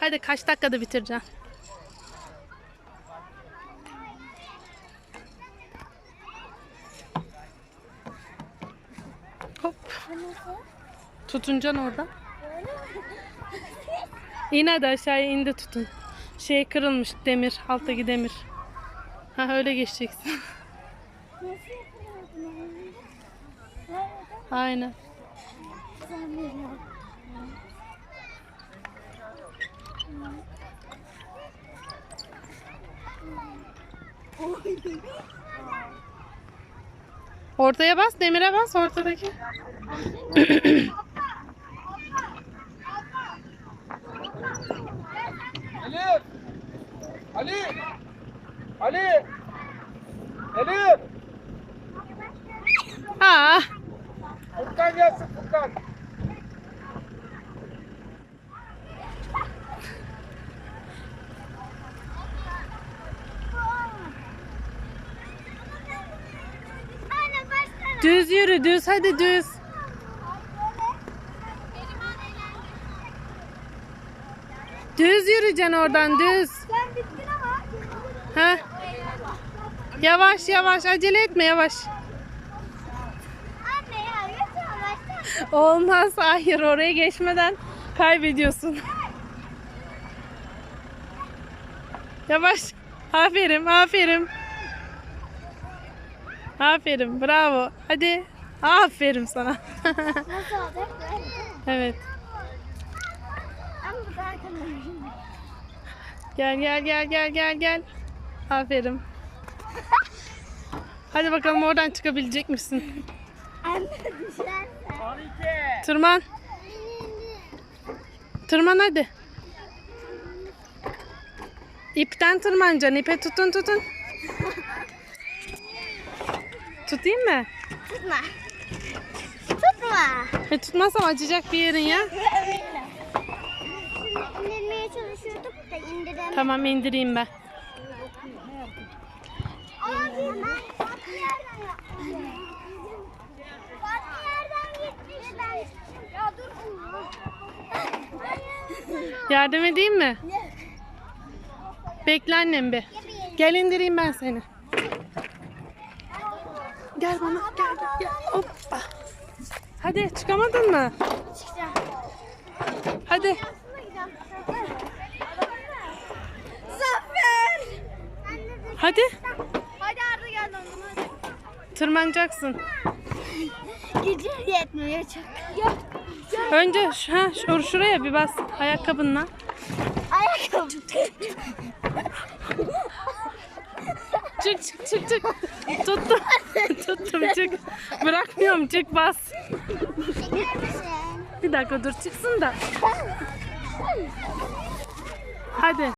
Hadi kaç dakikada bitireceksin? Hop. Tutuncan orada. İn hadi aşağıya in de tutun. Şey kırılmış demir. Alttaki demir. Ha öyle geçeceksin. Aynen. Ortaya bas, demire bas ortadaki. Elif! Ali! Ali! Elif! Aa, düz yürü, düz hadi düz. Düz yürüyeceksin oradan düz. Ha? Yavaş yavaş acele etme yavaş. Olmaz hayır oraya geçmeden kaybediyorsun. Yavaş. Aferin aferin. Aferin bravo. Hadi. Aferin sana. Nasıl olacak böyle? evet. Ama bu. Gel gel gel gel gel gel. Aferin. Hadi bakalım oradan çıkabilecek misin? Anne. Tırman. Tırman hadi. İpten tırmanacaksın. İpe tutun tutun. Tutayım mı? Tutma. Tutma. E, tutmazsam acıyacak bir yerin ya. İndirmeye çalışıyorduk da indiremedik. Tamam indireyim ben. Abi farklı yerden yaptım. Farklı yerden gitmiş ben. Ya dur. Yardım edeyim mi? Bekle annem bir. Gel indireyim ben seni. Gel bana gel gel. gel. Hoppa. Hadi çıkamadın mı? Hadi. Zafer. Hadi. Hadi Arda gel dondurma hadi. Tırmanacaksın. Gücüm yetmiyor çok. Yok. Önce şu- ha, şur şuraya bir bas ayakkabınla. Ayakkabı. Çık çık çık çık. Tuttum. Tuttum çık. Bırakmıyorum çık bas. Bir dakika dur çıksın da. Hadi.